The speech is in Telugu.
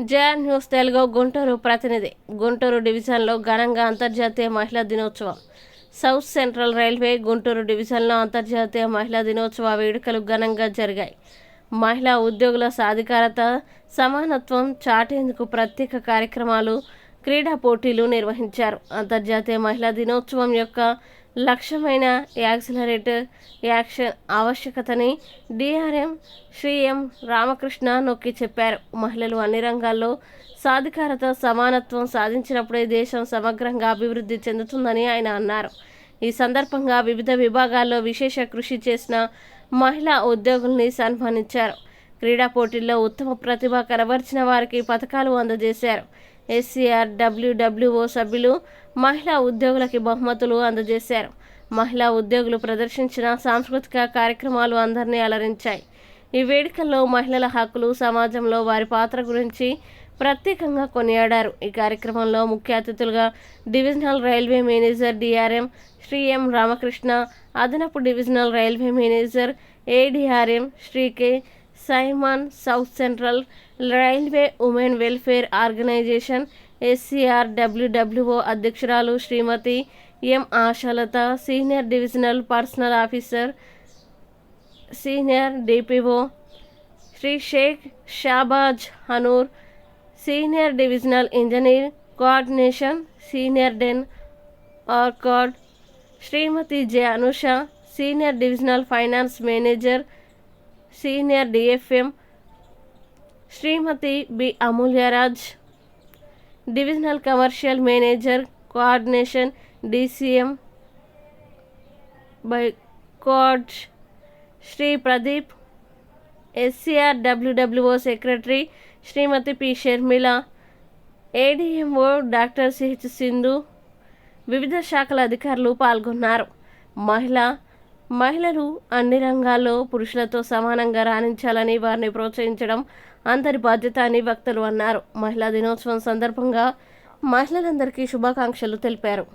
జయన్ న్యూస్ తెలుగు గుంటూరు ప్రతినిధి. గుంటూరు డివిజన్లో ఘనంగా అంతర్జాతీయ మహిళా దినోత్సవం. సౌత్ సెంట్రల్ రైల్వే గుంటూరు డివిజన్లో అంతర్జాతీయ మహిళా దినోత్సవ వేడుకలు ఘనంగా జరిగాయి. మహిళా ఉద్యోగుల సాధికారత సమానత్వం చాటేందుకు ప్రత్యేక కార్యక్రమాలు క్రీడా పోటీలు నిర్వహించారు. అంతర్జాతీయ మహిళా దినోత్సవం యొక్క లక్ష్యమైన యాక్సిలరేటర్ యాక్షన్ ఆవశ్యకతని డిఆర్ఎం శ్రీ ఎం రామకృష్ణ నొక్కి చెప్పారు. మహిళలు అన్ని రంగాల్లో సాధికారత సమానత్వం సాధించినప్పుడే దేశం సమగ్రంగా అభివృద్ధి చెందుతుందని ఆయన అన్నారు. ఈ సందర్భంగా వివిధ విభాగాల్లో విశేష కృషి చేసిన మహిళా ఉద్యోగుల్ని సన్మానించారు. క్రీడా పోటీల్లో ఉత్తమ ప్రతిభ కనబరిచిన వారికి పథకాలు అందజేశారు. ఎస్సీఆర్ డబ్ల్యూడబ్ల్యూఓ సభ్యులు మహిళా ఉద్యోగులకి బహుమతులు అందజేశారు. మహిళా ఉద్యోగులు ప్రదర్శించిన సాంస్కృతిక కార్యక్రమాలు అందరినీ అలరించాయి. ఈ వేడుకల్లో మహిళల హక్కులు సమాజంలో వారి పాత్ర గురించి ప్రత్యేకంగా కొనియాడారు. ఈ కార్యక్రమంలో ముఖ్య అతిథులుగా divisional railway manager DRM Shri M Ramakrishna అదనపు divisional railway manager ADRM Shri K Simon south central railway women welfare organisation SCR WWO అధ్యక్షురాలు Shrimati M Ashalatha senior divisional personnel officer senior DPO Shri Sheikh Shahbaz Hanoor senior divisional engineer coordination senior DEN Arkad Shrimati J Anusha senior divisional finance manager senior DFM Shrimati B Amulyaraj divisional commercial manager coordination DCM by code Shri Pradeep SCR WWO secretary Shrimati P Sharmila ADMO doctor CH Sindhu. వివిధ శాఖల అధికారులు పాల్గొన్నారు. మహిళ మహిళలు అన్ని రంగాల్లో పురుషులతో సమానంగా రాణించాలని వారిని ప్రోత్సహించడం అందరి బాధ్యత అని వక్తలు అన్నారు. మహిళా దినోత్సవం సందర్భంగా మహిళలందరికీ శుభాకాంక్షలు తెలిపారు.